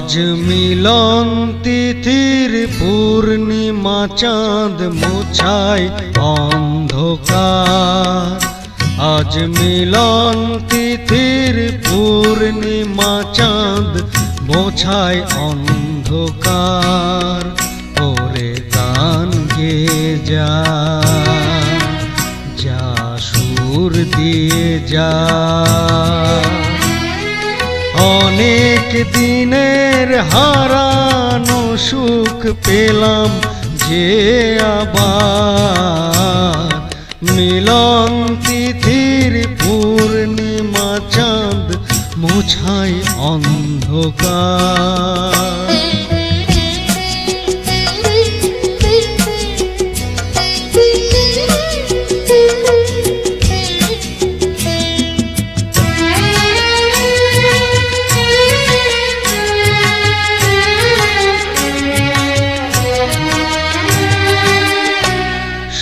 আজ মিলন তিথির পূর্ণিমা চাঁদ মোছায় অন্ধকার। আজ মিলন তিথির পূর্ণিমা চাঁদ মোছায় অন্ধকার। ওরে গান গে যা যা সুর দিয়ে যা। অনেক দিনের হারানো সুখ পেলাম যে আবার। মিলন তিথির পূর্ণিমা চাঁদ মোছাই অন্ধকার।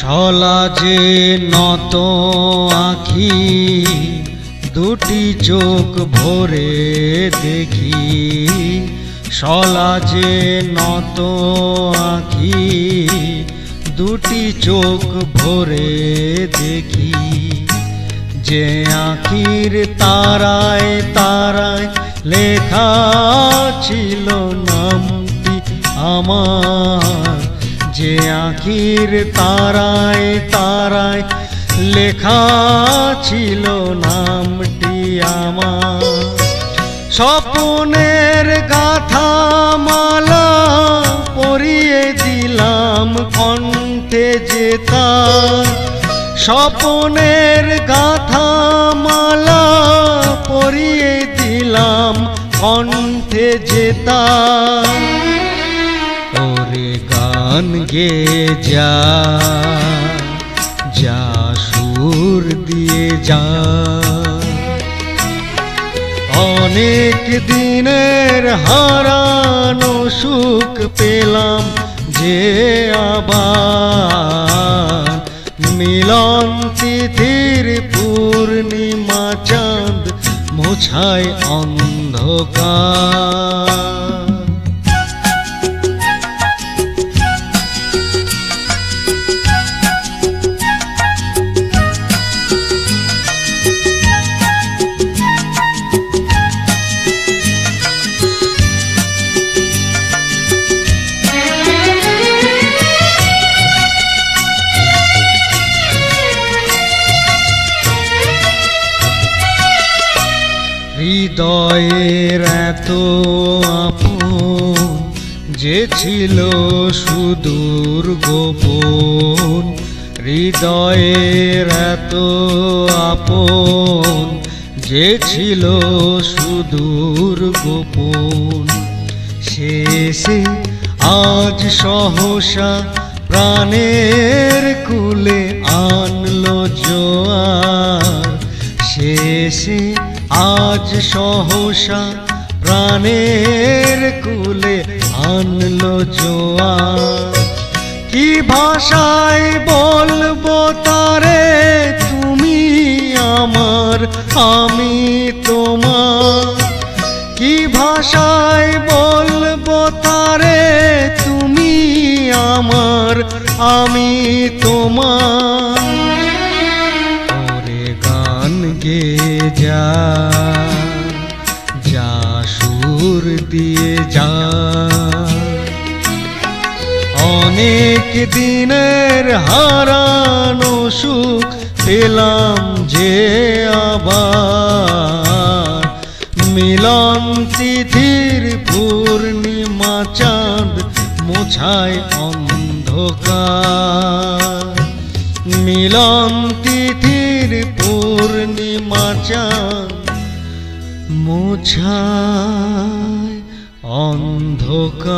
শলা যে নত আখি, দুটি চোখ ভরে দেখি। শলা যে নত আখি, দুটি চোখ ভরে দেখি। যে আখির তারায় তারায় লেখা ছিল নামটি আমার। যে আখির তারায় তারায় লেখা ছিল নামটি আমার। স্বপনের গাথা মালা পরিয়ে দিলাম কণ্ঠে যেতা স্বপনের গাথা মালা পরিয়ে দিলাম কণ্ঠে যেতা ওরে গান গে যা যা সুর দিয়ে যা। অনেক দিনের হারানো সুখ পেলাম যে আবার। মিলন তিথির পূর্ণিমা চাঁদ মোছায় অন্ধকার। হৃদয়ের এত আপন যে ছিল সুদূর গোপন, হৃদয়ের এত আপন যে ছিল সুদূর গোপন। শেষে আজ সহসা প্রাণের কুলে আনলো জোয়ার। শেষে আজ সহসা প্রাণের কুলে আনলো জোয়ার কি ভাষায় বলব তারে তুমি আমার, আমি তোমার। কি ভাষায় বলব তারে তুমি আমার, আমি তোমার। গে যা যা সুর দিয়ে যা। অনেক দিনের হারানো সুখ পেলাম যে আবার। মিলন তিথির পূর্ণিমা চাঁদ মোছায় অন্ধকার। মিলন তিথির পূর্ণিমা চাঁদ মুছায় অন্ধকার।